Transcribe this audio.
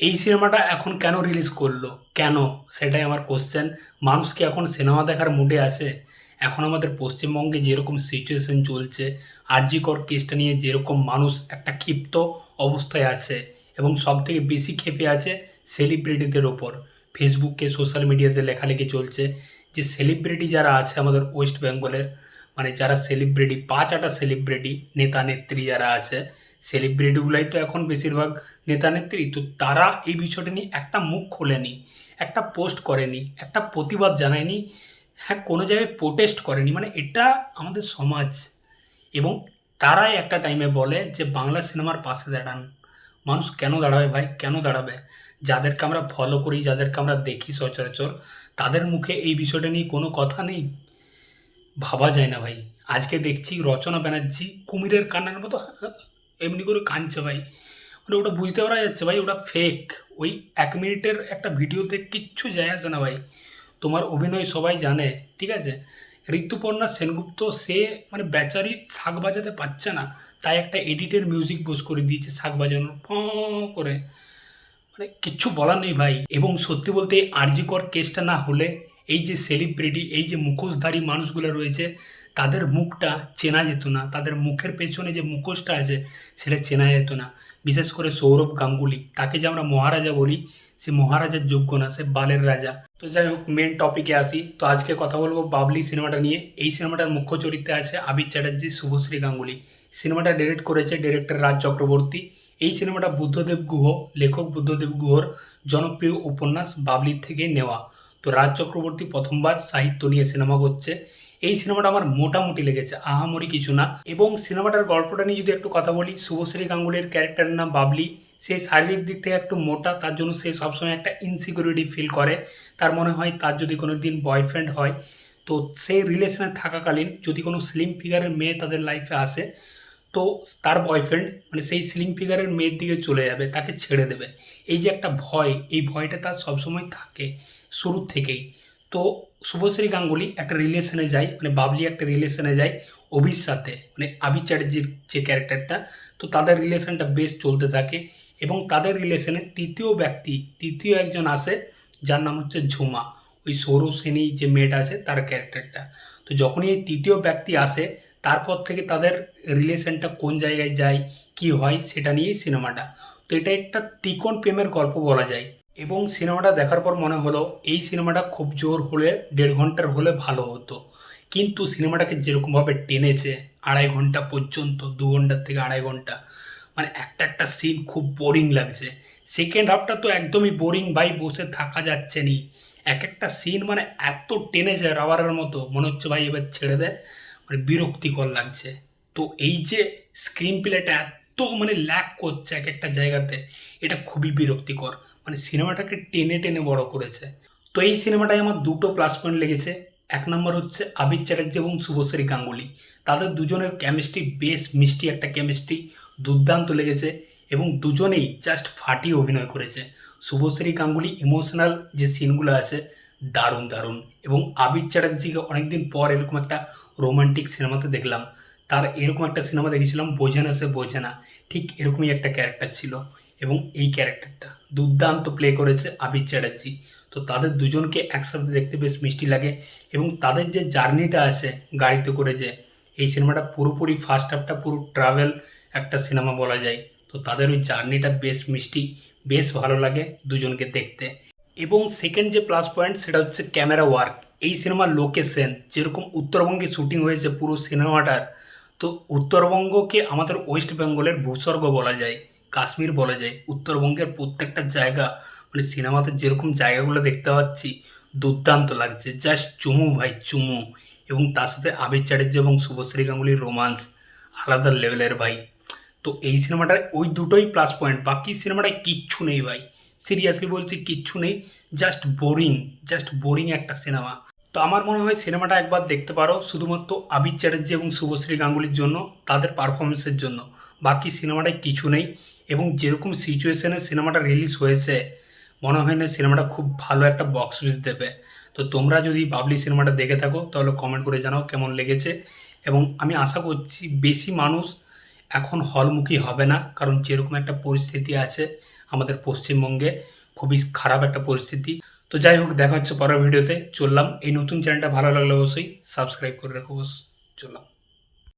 এই সিনেমাটা এখন কেন রিলিজ করল? কেন? সেটাই আমার কোশ্চেন মানুষ কি এখন সিনেমা দেখার মুডে আছে? এখন আমাদের পশ্চিমবঙ্গে যেরকম সিচুয়েশন চলছে আরজিকর কেসটা নিয়ে যেরকম মানুষ একটা ক্ষিপ্ত অবস্থায় আছে এবং সব থেকে বেশি ক্ষেপে আছে সেলিব্রিটিদের ওপর। ফেসবুকে সোশ্যাল মিডিয়াতে লেখালেখি চলছে যে সেলিব্রিটি যারা আছে আমাদের ওয়েস্ট বেঙ্গলের মানে যারা সেলিব্রিটি পাঁচ আটা সেলিব্রিটি নেতা নেত্রী যারা আছে সেলিব্রিটিগুলাই তো এখন বেশিরভাগ নেতা নেত্রী, তো তারা এই বিষয়টা নিয়ে একটা মুখ খোলেনি, একটা পোস্ট করেনি, একটা প্রতিবাদ জানায়নি হ্যাঁ কোনো জায়গায় প্রোটেস্ট করেনি। মানে এটা আমাদের সমাজ। এবং তারাই একটা টাইমে বলে যে, বাংলা সিনেমার পাশে দাঁড়ান। মানুষ কেন দাঁড়াবে ভাই? কেন দাঁড়াবে? যাদেরকে আমরা ফলো করি, যাদেরকে আমরা দেখি সচরাচর, তাদের মুখে এই বিষয়টা নিয়ে কোনো কথা নেই? ভাবা যায় না ভাই। আজকে দেখছি রচনা ব্যানার্জি কুমিরের কান্নার মতো এমনি করে কাঁদছে ভাই। মানে ওটা বুঝতে পারা যাচ্ছে ভাই, ওটা ফেক ওই এক মিনিটের একটা ভিডিওতে কিচ্ছু যায় আসে না ভাই। তোমার অভিনয় সবাই জানে, ঠিক আছে? ঋতুপর্ণা সেনগুপ্ত, সে মানে বেচারি শাক বাজাতে পারছে না। তাই একটা এডিটের মিউজিক বোস করে দিয়েছে শাক বাজানোর, ফ করে। মানে কিচ্ছু বলার নেই ভাই। এবং সত্যি বলতে এই আরজিকর কেসটা না হলে এই যে সেলিব্রিটি এই যে মুখোশধারী মানুষগুলো রয়েছে, তাদের মুখটা চেনা যেত না। তাদের মুখের পেছনে যে মুখোশটা আছে, সেটা চেনা যেত না। বিশেষ করে সৌরভ গাঙ্গুলি, তাকে যে আমরা মহারাজা বলি, সে মহারাজার যোগ্য না, সে বালের রাজা। তো যাই হোক মেন টপিকে আসি। তো আজকে কথা বলব বাবলি সিনেমাটা নিয়ে। এই সিনেমাটার মুখ্য চরিত্রে আছে আবির চ্যাটার্জি, শুভশ্রী গাঙ্গুলি। সিনেমাটা ডিরেক্ট করেছে ডিরেক্টর রাজ চক্রবর্তী। এই সিনেমাটা বুদ্ধদেব গুহ, লেখক বুদ্ধদেব গুহর জনপ্রিয় উপন্যাস বাবলির থেকে নেওয়া। তো রাজ চক্রবর্তী প্রথমবার সাহিত্য নিয়ে সিনেমা করছে। এই সিনেমাটা আমার মোটামুটি লেগেছে, আহামরি কিছু না। এবং সিনেমাটার গল্পটা নিয়ে যদি একটু কথা বলি, শুভশ্রী গাঙ্গুলির ক্যারেক্টারের নাম বাবলি। সে শারীরিক দিক থেকে একটু মোটা, তার জন্য সে সবসময় একটা ইনসিকিউরিটি ফিল করে। তার মনে হয় তার যদি কোনো দিন বয়ফ্রেন্ড হয়, তো সেই রিলেশনে থাকাকালীন যদি কোনো স্লিম ফিগারের মেয়ে তাদের লাইফে আসে, তো তার বয়ফ্রেন্ড মানে সেই স্লিম ফিগারের মেয়ের দিকে চলে যাবে, তাকে ছেড়ে দেবে। এই যে একটা ভয়, এই ভয়টা তার সবসময় থাকে শুরুর থেকেই। তো শুভশ্রী গাঙ্গুলি একটা রিলেশনে যায় মানে বাবলি একটা রিলেশনে যায় অভির সাথে মানে আবির চ্যাটার্জির যে ক্যারেক্টারটা তো তাদের রিলেশনটা বেশ চলতে থাকে এবং তাদের রিলেশনে তৃতীয় ব্যক্তি, তৃতীয় একজন আসে যার নাম হচ্ছে ঝুমা, ওই সৌরভ সেনী যে মেয়েটা আছে তার ক্যারেক্টারটা তো যখনই এই তৃতীয় ব্যক্তি আসে, তারপর থেকে তাদের রিলেশনটা কোন জায়গায় যায়, কি হয়, সেটা নিয়েই সিনেমাটা তো এটা একটা ত্রিকোণ প্রেমের গল্প বলা যায়। এবং সিনেমাটা দেখার পর মনে হলো এই সিনেমাটা খুব জোর হলে দেড় ঘণ্টার হলে ভালো হতো। কিন্তু সিনেমাটাকে যেরকমভাবে টেনেছে, আড়াই ঘণ্টা পর্যন্ত, দু ঘণ্টার থেকে আড়াই ঘণ্টা মানে একটা একটা সিন খুব বোরিং লাগছে। সেকেন্ড হাফটা তো একদমই বোরিং বাই বসে থাকা যাচ্ছে নি। এক একটা সিন মানে এত টেনেছে রাবারের মতো, মনে হচ্ছে ভাই এবার ছেড়ে দেয় মানে বিরক্তিকর লাগছে। তো এই যে স্ক্রিন প্লেটা এত মানে ল্যাক করছে এক একটা জায়গাতে, এটা খুবই বিরক্তিকর। মানে সিনেমাটাকে টেনে টেনে বড় করেছে। তো এই সিনেমাটায় আমার দুটো প্লাস পয়েন্ট লেগেছে। এক নম্বর হচ্ছে আবির চ্যাটার্জি এবং শুভশ্রী গাঙ্গুলি। তাদের দুজনের কেমিস্ট্রি বেশ মিষ্টি একটা কেমিস্ট্রি দুর্দান্ত লেগেছে এবং দুজনেই জাস্ট ফাটিয়ে অভিনয় করেছে। শুভশ্রী গাঙ্গুলি ইমোশনাল যে সিনগুলো আছে, দারুণ দারুণ। এবং আবির চ্যাটার্জিকে অনেকদিন পর এরকম একটা রোমান্টিক সিনেমাতে দেখলাম। তার এরকম একটা সিনেমা দেখেছিলাম, বোঝে না সে বোঝে না। ঠিক এরকমই একটা ক্যারেক্টার ছিল। এবং এই ক্যারেক্টারটা। দুর্দান্ত প্লে করেছে আবির চ্যাটার্জি। তো তাদের দুজনকে একসাথে দেখতে বেশ মিষ্টি লাগে এবং তাদের যে জার্নিটা আছে গাড়িতে করে যে, এই সিনেমাটা পুরোপুরি ফার্স্ট হাফটা পুরো ট্রাভেল একটা সিনেমা বলা যায়। তো তাদের ওই জার্নিটা বেশ মিষ্টি, বেশ ভালো লাগে দুজনকে দেখতে। এবং সেকেন্ড যে প্লাস পয়েন্ট সেটা হচ্ছে ক্যামেরা ওয়ার্ক এই সিনেমার লোকেশন যেরকম উত্তরবঙ্গে শুটিং হয়েছে পুরো সিনেমাটার, তো উত্তরবঙ্গকে আমাদের ওয়েস্ট বেঙ্গলের ভূস্বর্গ বলা যায়। কাশ্মীর বলা যায়। উত্তরবঙ্গের প্রত্যেকটা জায়গা মানে সিনেমাতে যেরকম জায়গাগুলো দেখতে পাচ্ছি, দুর্দান্ত লাগছে। জাস্ট চুমু ভাই, চুমু। এবং তার সাথে আবির চ্যাটার্জি এবং শুভশ্রী গাঙ্গুলির রোমান্স আলাদা লেভেলের ভাই। তো এই সিনেমাটার ওই দুটোই প্লাস পয়েন্ট বাকি সিনেমাটায় কিচ্ছু নেই ভাই। সিরিয়াসলি বলছি, কিচ্ছু নেই। জাস্ট বোরিং জাস্ট বোরিং একটা সিনেমা। তো আমার মনে হয় সিনেমাটা একবার দেখতে পারো, শুধুমাত্র আবির চ্যাটার্জি এবং শুভশ্রী গাঙ্গুলির জন্য, তাদের পারফরমেন্সের জন্য। বাকি সিনেমাটায় কিছু নেই। এবং যেরকম সিচুয়েশানে সিনেমাটা রিলিজ হয়েছে, মনে হয় না সিনেমাটা খুব ভালো একটা বক্স অফিস দেবে। তো তোমরা যদি বাবলি সিনেমাটা দেখে থাকো, তাহলে কমেন্ট করে জানাও কেমন লেগেছে। এবং আমি আশা করছি বেশি মানুষ এখন হলমুখী হবে না, কারণ যেরকম একটা পরিস্থিতি আছে আমাদের পশ্চিমবঙ্গে, খুবই খারাপ একটা পরিস্থিতি। তো যাই হোক, দেখা হচ্ছে পরের ভিডিওতে। চললাম। এই নতুন চ্যানেলটা ভালো লাগলে অবশ্যই সাবস্ক্রাইব করে রাখো চললাম।